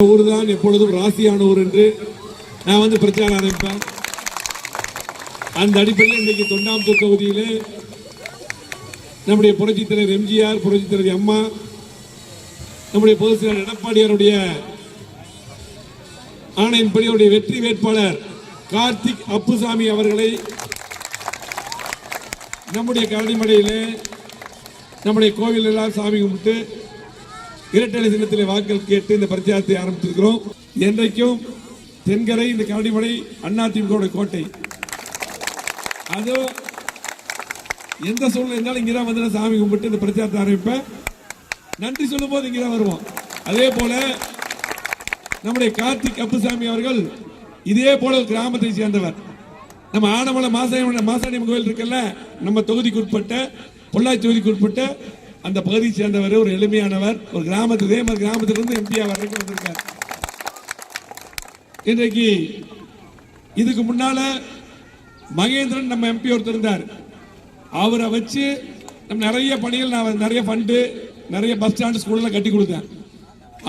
ஊர் தான் எப்பொழுதும் ராசியான ஊர் என்று நான் வந்து பிரச்சாரம் ஆரம்பிப்பேன். அந்த அடிப்படையில் இன்றைக்கு தொண்டாம்பூர் தொகுதியிலே நம்முடைய புரட்சி தலைவர் எம்ஜிஆர் புரட்சி தலைவர் அம்மா நம்முடைய பொதுச் செயலர் எடப்பாடியாருடைய ஆணையின்படி அவருடைய வெற்றி வேட்பாளர் கார்த்திக் அப்புசாமி அவர்களை நம்முடைய கரடிமடையில் நம்முடைய கோவில் எல்லாம் சாமி கும்பிட்டு இரட்டை சின்னத்திலே வாக்கள் கேட்டு இந்த பிரச்சாரத்தை ஆரம்பித்திருக்கிறோம். என்றைக்கும் தென்கரை இந்த கரடிமலை அதிமுக கோட்டை. அது எந்த சூழ்நிலை இருந்தாலும் இங்கே தான் வந்து நான் சாமி கும்பிட்டு இந்த பிரச்சாரத்தை ஆரம்பிப்பேன். நன்றி சொல்லும் போது இங்கே தான் வருவோம். அதே போல நம்முடைய கார்த்திக் அப்புசாமி அவர்கள் இதே போல ஒரு கிராமத்தை சேர்ந்தவர். நம்ம ஆனமலை மாசாணி மாசாணி கோயில் இருக்குல்ல நம்ம தொகுதிக்கு உட்பட்ட பொள்ளாச்சி தொகுதிக்கு உட்பட்ட அந்த பகுதியை சேர்ந்தவர் ஒரு எளிமையானவர். ஒரு கிராமத்து இதே மாதிரி கிராமத்திலிருந்து எம்பியா வரைக்கும் வந்திருக்கார். இன்றைக்கு இதுக்கு முன்னால மகேந்திரன் நம்ம எம்பி ஒருத்தர் இருந்தார். அவரை வச்சு நம்ம நிறைய பணிகள் நான் நிறைய ஃபண்டு நிறைய பஸ் ஸ்டாண்ட் ஸ்கூல்லாம் கட்டி கொடுத்தேன்.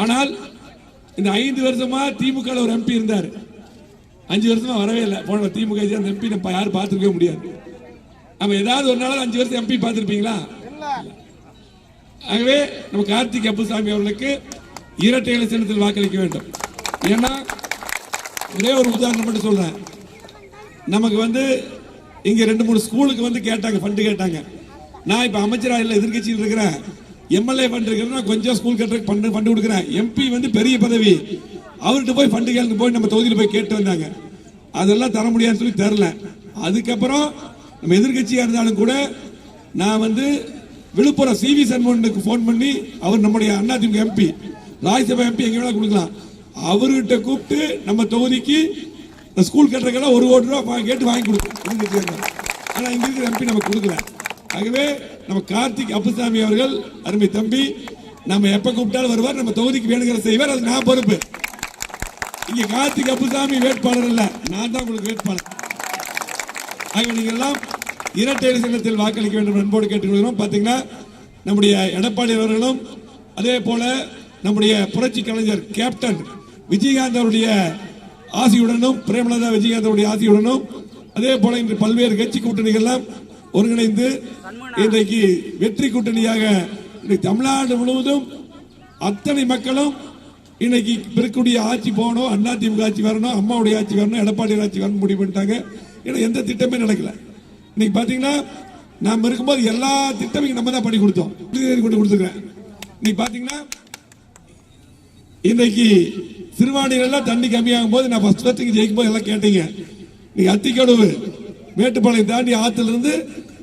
ஆனால் இந்த ஐந்து வருஷமா திமுக ஒரு எம்பி இருந்தார். அஞ்சு வருஷமா வரவே இல்லை. போன திமுக அந்த எம்பி நம்ம யாரும் பார்த்துருக்கவே முடியாது. நம்ம ஏதாவது ஒரு நாள் அஞ்சு வருஷம் எம்பி பார்த்துருப்பீங்களா? ஆகவே நம்ம கார்த்திக் அப்புசாமி அவர்களுக்கு இரட்டை இலை வாக்களிக்க வேண்டும். ஏன்னா ஒரே ஒரு உதாரணம் மட்டும் சொல்றேன். நமக்கு வந்து இங்க ரெண்டு மூணு ஸ்கூலுக்கு வந்து கேட்டாங்க ஃபண்டு கேட்டாங்க. நான் இப்ப அமைச்சரா இல்லை எதிர்கட்சியில் இருக்கிறேன். எம்எல்ஏ ஃபண்ட் இருக்கிறேன் கொஞ்சம் ஸ்கூல் கட்டுறதுக்கு ஃபண்டு ஃபண்டு கொடுக்குறேன். எம்பி வந்து பெரிய பதவி. அவர்கிட்ட போய் ஃபண்டு கேளுங்க போய் நம்ம தொகுதியில் போய் கேட்டு வந்தாங்க. அதெல்லாம் தர முடியாதுன்னு சொல்லி தரல. அதுக்கப்புறம் நம்ம எதிர்கட்சியாக இருந்தாலும் கூட நான் வந்து விழுப்புரம் சிவி சண்முகனுக்கு ஃபோன் பண்ணி அவர் நம்முடைய அதிமுக எம்பி ராஜ்யசபா எம்பி எங்க வேணா கொடுக்கலாம். அவர்கிட்ட கூப்பிட்டு நம்ம தொகுதிக்கு ஸ்கூல் கட்டுறதுக்கெல்லாம் ஒரு கோடி ரூபா கேட்டு வாங்கி கொடுக்கணும் ஆனா இங்க இருக்கிற எம்பி நமக்கு கொடுக்கல. ஆகவே நம்ம கார்த்திக் அப்புசாமி அவர்கள் அருமை தம்பி நம்ம எப்ப கூப்பிட்டாலும் வருவார். நம்ம தொகுதிக்கு வேணுங்கிற செய்வார். அது நான் பொறுப்பு. இங்க கார்த்திக் அப்புசாமி வேட்பாளர் இல்ல. நான் தான் உங்களுக்கு வேட்பாளர். ஆகவே நீங்கள் எல்லாம் இரட்டை சின்னத்தில் வாக்களிக்க வேண்டும் என்போடு கேட்டுக்கொள்கிறோம். பார்த்தீங்கன்னா நம்முடைய எடப்பாடி அவர்களும் அதே போல நம்முடைய புரட்சி கலைஞர் கேப்டன் விஜயகாந்த் அவருடைய ஆசியுடனும் பிரேமலதா விஜயகாந்த் அவருடைய ஆசியுடனும் அதே போல இன்று பல்வேறு கட்சி கூட்டணிகள்லாம் ஒருங்கிணைந்து இன்றைக்கு வெற்றி கூட்டணியாக தமிழ்நாடு முழுவதும் அத்தனை மக்களும் இன்னைக்கு இருக்கக்கூடிய ஆட்சி போகணும் அதிமுக ஆட்சி வரணும் அம்மாவுடைய ஆட்சி வரணும் எடப்பாடி ஆட்சி வரணும் முடிவு பண்ணிட்டாங்க. ஏன்னா எந்த திட்டமே நடக்கலை. இன்னைக்கு பாத்தீங்கன்னா நம்ம இருக்கும்போது எல்லா திட்டமும் நம்ம தான் பண்ணி கொடுத்தோம். கொண்டு கொடுத்துருக்கேன். இன்னைக்கு பாத்தீங்கன்னா இன்னைக்கு சிறுவாணிகள்லாம் தண்ணி கம்மியாகும் போது நான் ஃபஸ்ட் ஃபஸ்ட்டு ஜெயிக்கும் போது எல்லாம் கேட்டீங்க. இன்னைக்கு அத்திக்கடவு மேட்டுப்பாளையம் தாண்டி ஆற்றுலேருந்து இருந்து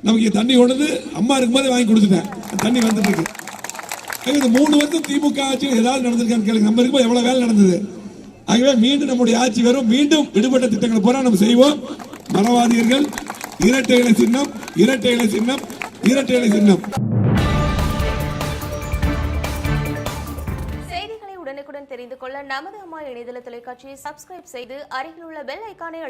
நமக்கு தண்ணி கொண்டு அம்மா இருக்கும்போது வாங்கி கொடுத்துட்டேன். தண்ணி வந்துட்டு இருக்கு. இந்த மூணு வருஷம் திமுக ஆட்சி ஏதாவது நடந்திருக்கான்னு கேளுங்க. நம்ம இருக்கும்போது எவ்வளோ வேலை நடந்தது. ஆகவே மீண்டும் நம்முடைய ஆட்சி வரும். மீண்டும் விடுபட்ட திட்டங்களை பூரா நம்ம செய்வோம். மரவாதியர்கள் இரட்டை இலை சின்னம் இரட்டை இலை சின்னம் இரட்டை இலை சின்னம். செய்திகளை உடனுக்குடன் தெரிந்து கொள்ள நமது அம்மா இணையதள தொலைக்காட்சியை சப்ஸ்கிரைப் செய்து அருகில் உள்ள பெல் ஐக்கானை